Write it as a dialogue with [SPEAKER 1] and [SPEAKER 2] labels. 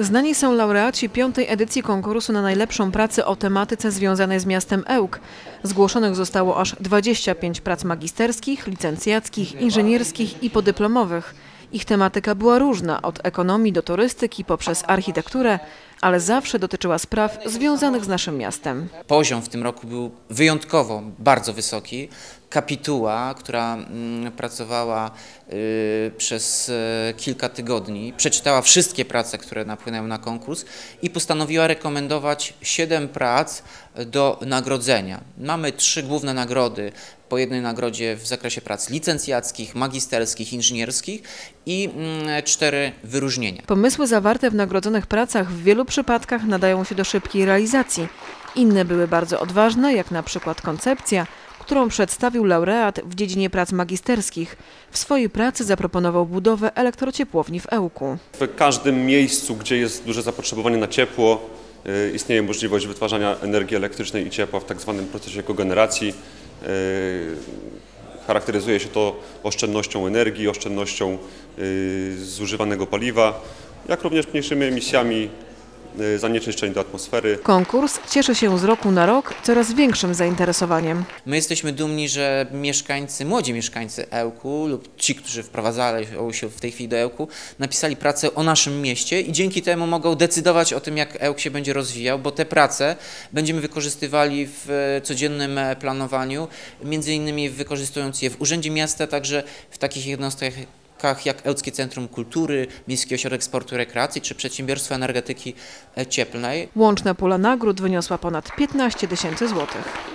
[SPEAKER 1] Znani są laureaci piątej edycji konkursu na najlepszą pracę o tematyce związanej z miastem Ełk. Zgłoszonych zostało aż 25 prac magisterskich, licencjackich, inżynierskich i podyplomowych. Ich tematyka była różna, od ekonomii do turystyki poprzez architekturę, ale zawsze dotyczyła spraw związanych z naszym miastem.
[SPEAKER 2] Poziom w tym roku był wyjątkowo bardzo wysoki. Kapituła, która mm, pracowała y, przez y, kilka tygodni, przeczytała wszystkie prace, które napłynęły na konkurs i postanowiła rekomendować siedem prac do nagrodzenia. Mamy trzy główne nagrody, po jednej nagrodzie w zakresie prac licencjackich, magisterskich, inżynierskich i mm, cztery wyróżnienia.
[SPEAKER 1] Pomysły zawarte w nagrodzonych pracach w wielu przypadkach nadają się do szybkiej realizacji. Inne były bardzo odważne, jak na przykład koncepcja, którą przedstawił laureat w dziedzinie prac magisterskich. W swojej pracy zaproponował budowę elektrociepłowni w Ełku.
[SPEAKER 3] W każdym miejscu, gdzie jest duże zapotrzebowanie na ciepło, istnieje możliwość wytwarzania energii elektrycznej i ciepła w tak zwanym procesie kogeneracji. Y, Charakteryzuje się to oszczędnością energii, oszczędnością y, zużywanego paliwa, jak również mniejszymi emisjami y, zanieczyszczeń do atmosfery.
[SPEAKER 1] Konkurs cieszy się z roku na rok coraz większym zainteresowaniem.
[SPEAKER 2] My jesteśmy dumni, że mieszkańcy, młodzi mieszkańcy Ełku lub ci, którzy wprowadzali się w tej chwili do Ełku, napisali pracę o naszym mieście i dzięki temu mogą decydować o tym, jak Ełk się będzie rozwijał, bo te prace będziemy wykorzystywali w codziennym planowaniu, między innymi wykorzystując je w Urzędzie Miasta, także w takich jednostkach jak Ełckie Centrum Kultury, Miejski Ośrodek Sportu i Rekreacji czy Przedsiębiorstwo Energetyki Cieplnej.
[SPEAKER 1] Łączna pula nagród wyniosła ponad 15 tysięcy złotych.